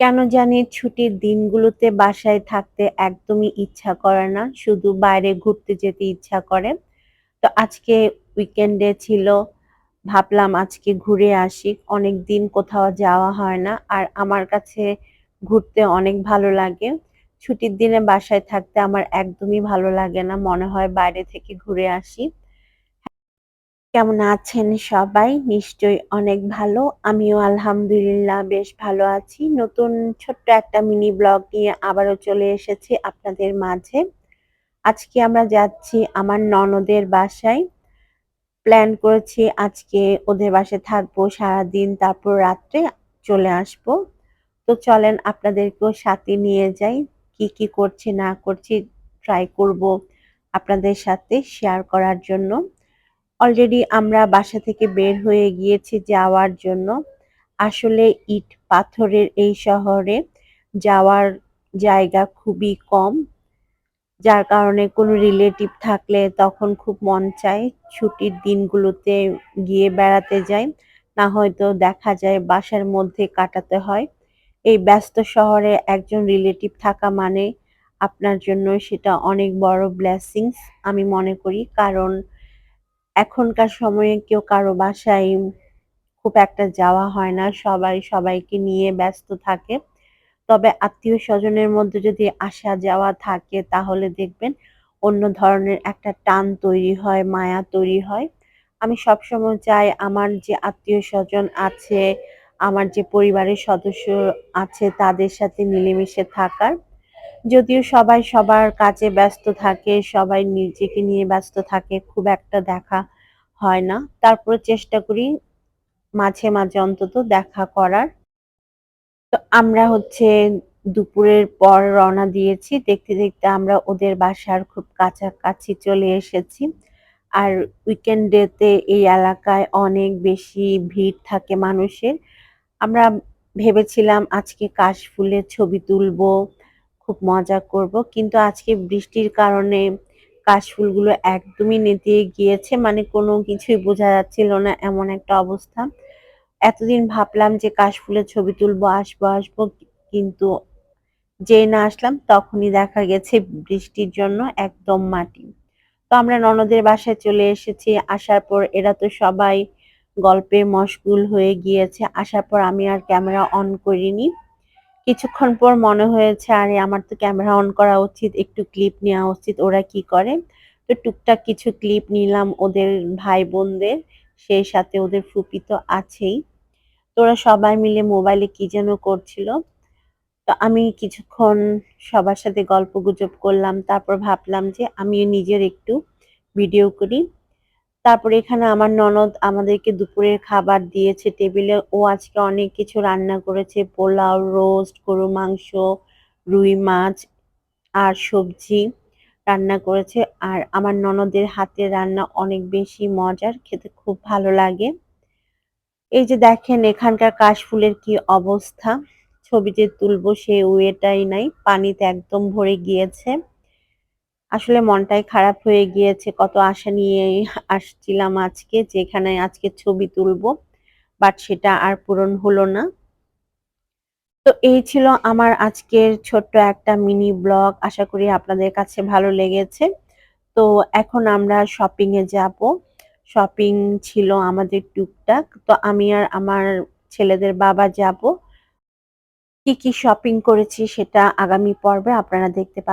কেন জানি ছুটির দিনগুলোতে বাসায় থাকতে একদমই ইচ্ছা করে না। শুধু বাইরে ঘুরতে যেতে ইচ্ছা করে। তো আজকে উইকেন্ডে ছিল। ভাবলাম আজকে ঘুরে আসি। অনেক দিন কোথাও যাওয়া হয় না। আর আমার কাছে ঘুরতে অনেক ভালো লাগে। ছুটির দিনে বাসায় থাকতে আমার একদমই ভালো লাগে না। মনে হয় বাইরে থেকে ঘুরে আসি। কেমন আছেন সবাই? নিশ্চয়ই অনেক ভালো। আমিও আলহামদুলিল্লাহ বেশ ভালো আছি। নতুন ছোট্ট একটা মিনি ব্লগ নিয়ে আবারও চলে এসেছি আপনাদের মাঝে। আজকে আমরা যাচ্ছি আমার ননদের বাসায়। প্ল্যান করেছি আজকে ওদের বাসায় থাকব সারাদিন, তারপর রাত্রে চলে আসব। তো চলেন আপনাদেরকেও সাথে নিয়ে যাই। কি কি করছি না করছি ট্রাই করব আপনাদের সাথে শেয়ার করার জন্য। অলরেডি আমরা বাসা থেকে বের হয়ে গিয়েছি যাওয়ার জন্য। আসলে ইট পাথরের এই শহরে যাওয়ার জায়গা খুবই কম। যার কারণে কোনো রিলেটিভ থাকলে তখন খুব মন চায় ছুটির দিনগুলোতে গিয়ে বেড়াতে যাই। না হয়তো দেখা যায় বাসার মধ্যে কাটাতে হয়। এই ব্যস্ত শহরে একজন রিলেটিভ থাকা মানে আপনার জন্য সেটা অনেক বড় ব্লেসিংস আমি মনে করি। কারণ এখনকার সময়ে কেউ কারও বাসায় খুব একটা যাওয়া হয় না। সবাই সবাইকে নিয়ে ব্যস্ত থাকে। তবে আত্মীয়-স্বজনের মধ্যে যদি আসা যাওয়া থাকে তাহলে দেখবেন অন্য ধরনের একটা টান তৈরি হয়, মায়া তৈরি হয়। আমি সবসময় চাই আমার যে আত্মীয়-স্বজন আছে, আমার যে পরিবারের সদস্য আছে তাদের সাথে মিলেমিশে থাকার। যদিও সবাই সবার কাজে ব্যস্ত থাকে, সবাই নিজেকে নিয়ে ব্যস্ত থাকে, খুব একটা দেখা হয় না। তারপরে চেষ্টা করি মাঝে, মাঝে অন্তত দেখা করার। তো আমরা হচ্ছে দুপুরের পর রওনা দিয়েছি। দেখতে, দেখতে আমরা ওদের বাসার খুব কাছাকাছি চলে এসেছি। আর উইকেন্ডেতে এই এলাকায় অনেক বেশি ভিড় থাকে মানুষের। আমরা ভেবেছিলাম আজকে কাশফুলের ছবি তুলবো, খুব মজা করব। কিন্তু আজকে বৃষ্টির কারণে কাশফুলগুলো একদমই নেতিয়ে গিয়েছে। মানে কোনো কিছুই বোঝা যাচ্ছিল না এমন একটা অবস্থা। এতদিন ভাবলাম যে কাশফুলের ছবি তুলবো, আসব, আসব কিন্তু যেই না আসলাম তখনই দেখা গেছে বৃষ্টির জন্য একদম মাটি। তো আমরা ননদের বাসায় চলে এসেছি। আসার পর এরা তো সবাই গল্পে মশগুল হয়ে গিয়েছে। আসার পর আমি আর ক্যামেরা অন করিনি। কিছুক্ষণ পর মনে হয়েছে আরে আমার তো ক্যামেরা অন করা উচিত, একটু ক্লিপ নেওয়া উচিত ওরা কি করে। তো টুকটাক কিছু ক্লিপ নিলাম ওদের ভাই বোনদের, সেই সাথে ওদের ফুপি তো আছেই। তো ওরা সবাই মিলে মোবাইলে কি যেন করছিল। তো আমি কিছুক্ষণ সবার সাথে গল্প গুজব করলাম। তারপর ভাবলাম যে আমিও নিজের একটু ভিডিও করি। তারপরে এখানে আমার ননদ আমাদেরকে দুপুরের খাবার দিয়েছে টেবিলে। ও আজকে অনেক কিছু রান্না করেছে। পোলাও, রোস্ট, গরু মাংস, রুই মাছ আর সবজি রান্না করেছে। আর আমার ননদের হাতের রান্না অনেক বেশি মজার, খেতে খুব ভালো লাগে। এই যে দেখেন এখানকার কাশফুলের কি অবস্থা। ছবি যে তুলবো সে ওয়েটাই নাই। পানিতে একদম ভরে গিয়েছে। আসলে মনটাই খারাপ হয়ে গিয়েছে। কত আশা নিয়ে আসছিলাম আজকে যেখানে আজকে ছবি তুলবো। বাট সেটা আর পূরণ হলো না। তো এই ছিল আমার আজকের ছোট্ট একটা মিনি ব্লগ। আশা করি আপনাদের কাছে ভালো লেগেছে। তো এখন আমরা শপিং এ যাব। শপিং ছিল আমাদের টুকটাক। তো আমি আর আমার ছেলেদের বাবা যাব। কি, কি শপিং করেছি সেটা আগামী পর্বে আপনারা দেখতে পা